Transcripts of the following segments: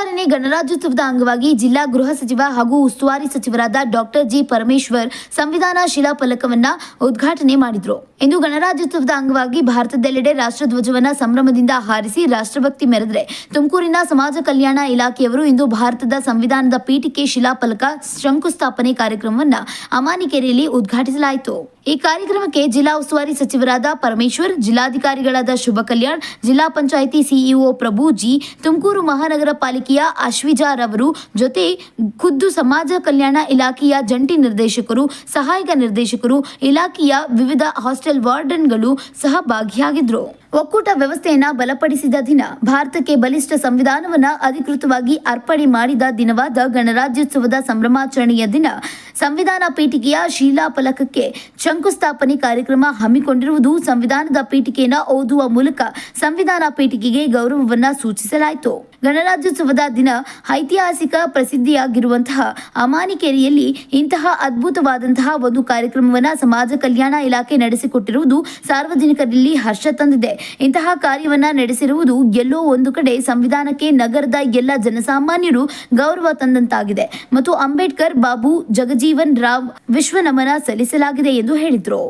ಹದಿನೇಳನೇ ಗಣರಾಜ್ಯೋತ್ಸವದ ಅಂಗವಾಗಿ ಜಿಲ್ಲಾ ಗೃಹ ಸಚಿವ ಹಾಗೂ ಉಸ್ತುವಾರಿ ಸಚಿವರಾದ ಡಾಕ್ಟರ್ ಜಿ ಪರಮೇಶ್ವರ್ ಸಂವಿಧಾನ ಶಿಲಾಫಲಕವನ್ನ ಉದ್ಘಾಟನೆ ಮಾಡಿದ್ರು. ಇಂದು ಗಣರಾಜ್ಯೋತ್ಸವದ ಅಂಗವಾಗಿ ಭಾರತದೆಲ್ಲೆಡೆ ರಾಷ್ಟ್ರಧ್ವಜವನ್ನ ಸಂಭ್ರಮದಿಂದ ಹಾರಿಸಿ ರಾಷ್ಟ್ರಭಕ್ತಿ ಮೆರೆದರೆ. ತುಮಕೂರಿನ ಸಮಾಜ ಕಲ್ಯಾಣ ಇಲಾಖೆಯವರು ಇಂದು ಭಾರತದ ಸಂವಿಧಾನದ ಪೀಠಿಕೆ ಶಿಲಾಫಲಕ ಶಂಕುಸ್ಥಾಪನೆ ಕಾರ್ಯಕ್ರಮವನ್ನ ಅಮಾನಿಕೆರೆಯಲ್ಲಿ ಉದ್ಘಾಟಿಸಲಾಯಿತು. ಈ ಕಾರ್ಯಕ್ರಮಕ್ಕೆ ಜಿಲ್ಲಾ ಉಸ್ತುವಾರಿ ಸಚಿವರಾದ ಪರಮೇಶ್ವರ್, ಜಿಲ್ಲಾಧಿಕಾರಿಗಳಾದ ಶುಭ ಕಲ್ಯಾಣ್ ಜಿಲ್ಲಾ ಪಂಚಾಯಿತಿ ಸಿಇಒ ಪ್ರಭು ಜಿ, ತುಮಕೂರು ಮಹಾನಗರ ಪಾಲಿಕೆಯ ಅಶ್ವಿಜಾರವರು ಜೊತೆ ಖುದ್ದು ಸಮಾಜ ಕಲ್ಯಾಣ ಇಲಾಖೆಯ ಜಂಟಿ ನಿರ್ದೇಶಕರು, ಸಹಾಯಕ ನಿರ್ದೇಶಕರು, ಇಲಾಖೆಯ ವಿವಿಧ ಹಾಸ್ಟೆಲ್ ವಾರ್ಡನ್ಗಳು ಸಹ ಭಾಗಿಯಾಗಿದ್ರು ಒಕ್ಕೂಟ ವ್ಯವಸ್ಥೆಯನ್ನ ಬಲಪಡಿಸಿದ ದಿನ ಭಾರತಕ್ಕೆ ಬಲಿಷ್ಠ ಸಂವಿಧಾನವನ್ನ ಅಧಿಕೃತವಾಗಿ ಅರ್ಪಣೆ ಮಾಡಿದ ದಿನವಾದ ಗಣರಾಜ್ಯೋತ್ಸವದ ಸಂಭ್ರಮಾಚರಣೆಯ ದಿನ ಸಂವಿಧಾನ ಪೀಠಿಕೆಯ ಶಿಲಾಫಲಕಕ್ಕೆ ಶಂಕುಸ್ಥಾಪನೆ ಕಾರ್ಯಕ್ರಮ ಹಮ್ಮಿಕೊಂಡಿರುವುದು ಸಂವಿಧಾನದ ಪೀಠಿಕೆಯನ್ನ ಓದುವ ಮೂಲಕ ಸಂವಿಧಾನ ಪೀಠಿಕೆಗೆ ಗೌರವವನ್ನ ಸೂಚಿಸಲಾಯಿತು. ಗಣರಾಜ್ಯೋತ್ಸವದ ದಿನ ಐತಿಹಾಸಿಕ ಪ್ರಸಿದ್ಧಿಯಾಗಿರುವಂತಹ ಅಮಾನಿಕೆರೆಯಲ್ಲಿ ಇಂತಹ ಅದ್ಭುತವಾದಂತಹ ಒಂದು ಕಾರ್ಯಕ್ರಮವನ್ನ ಸಮಾಜ ಕಲ್ಯಾಣ ಇಲಾಖೆ ನಡೆಸಿಕೊಟ್ಟಿರುವುದು ಸಾರ್ವಜನಿಕರಲ್ಲಿ ಹರ್ಷ ತಂದಿದೆ. ಇಂತಹ ಕಾರ್ಯವನ್ನು ನಡೆಸಿರುವುದು ಎಲ್ಲೋ ಒಂದು ಕಡೆ ಸಂವಿಧಾನಕ್ಕೆ ನಗರದ ಎಲ್ಲ ಜನಸಾಮಾನ್ಯರು ಗೌರವ ತಂದಂತಾಗಿದೆ. ಮತ್ತು ಅಂಬೇಡ್ಕರ್ ಬಾಬು ಜಗಜೀವನ್ ರಾವ್ ವಿಶ್ವ ನಮನ ಸಲ್ಲಿಸಲಾಗಿದೆ ಎಂದು ಹೇಳಿದರು.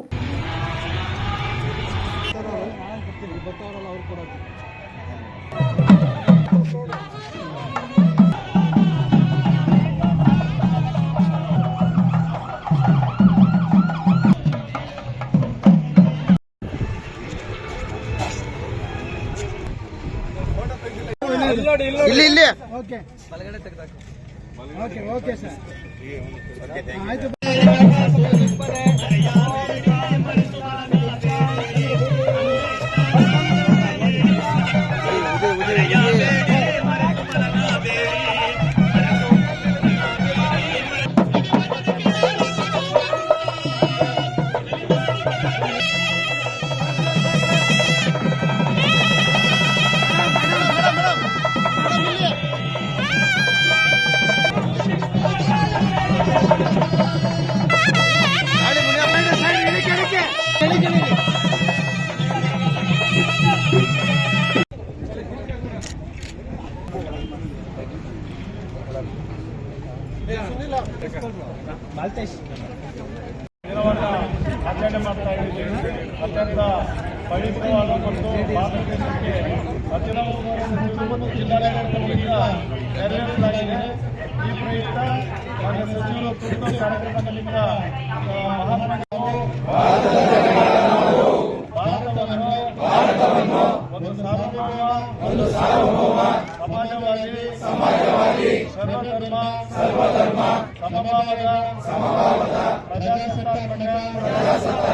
ಇಲ್ಲಿ ಇಲ್ಲಿ. ಓಕೆ. Okay okay sir. ಆಯ್ತು. ಆಚರಣೆ ಮಾಡ್ತಾ ಇದ್ದೀವಿ ಅತ್ಯಂತ ಪವಿತ್ರವಾದ ಮತ್ತು ಭಾರತ ದೇಶಕ್ಕೆ ಅತ್ಯುತ್ತಮ ಜಿಲ್ಲಾಡಳಿತದಿಂದ ನೆರವೇರಿಸಲಾಗಿದೆ ಈ ಪ್ರಯುಕ್ತ ಮಾನ್ಯ ಸಚಿವರು ತುರ್ತು ಕಾರ್ಯಕ್ರಮಗಳಿಂದ ಮಹಾತ್ಮ ಭಾರತವನ್ನು ಒಂದು ಸಾರ್ವಭೌಮ ಸಮಾಜವಾದಿ ಸರ್ವಧರ್ಮ ಸರ್ವಧರ್ಮ ಸಮಭಾವದ ಸಮಭಾವದ ಪ್ರಜಾಸತ್ತಾತ್ಮಕ ಪ್ರಜಾಸತ್ತಾತ್ಮಕ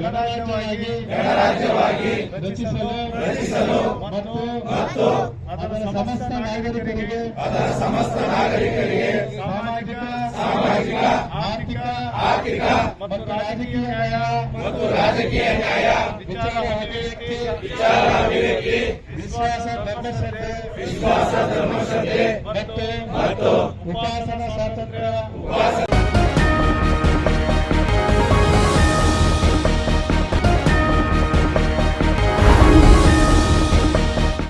ಗಣರಾಜ್ಯವಾಗಿ ಗಣರಾಜ್ಯವಾಗಿ ರಚಿಸಲು ರಚಿಸಲು ಮತ್ತು ಮತ್ತು ಅದರ ಸಮಸ್ತ ನಾಗರಿಕರಿಗೆ ಅದರ ಸಮಸ್ತ ನಾಗರಿಕರಿಗೆ ಸಾಮಾಜಿಕ ಸಾಮಾಜಿಕ ಆರ್ಥಿಕ ಆರ್ಥಿಕ ಮತ್ತು ರಾಜಕೀಯ ನ್ಯಾಯ ಮತ್ತು ರಾಜಕೀಯ ನ್ಯಾಯ ವಿಚಾರ ಅಭಿವ್ಯಕ್ತಿ ವಿಚಾರ ಅಭಿವ್ಯಕ್ತಿ ವಿಶ್ವಾಸ ಧರ್ಮಶ್ರದ್ಧೆ ವಿಶ್ವಾಸ ಧರ್ಮಶ್ರದ್ಧೆ ಮತ್ತು ಮತ್ತು ಉಪಾಸನಾ ಸ್ವಾತಂತ್ರ್ಯ ಉಪಾಸನಾ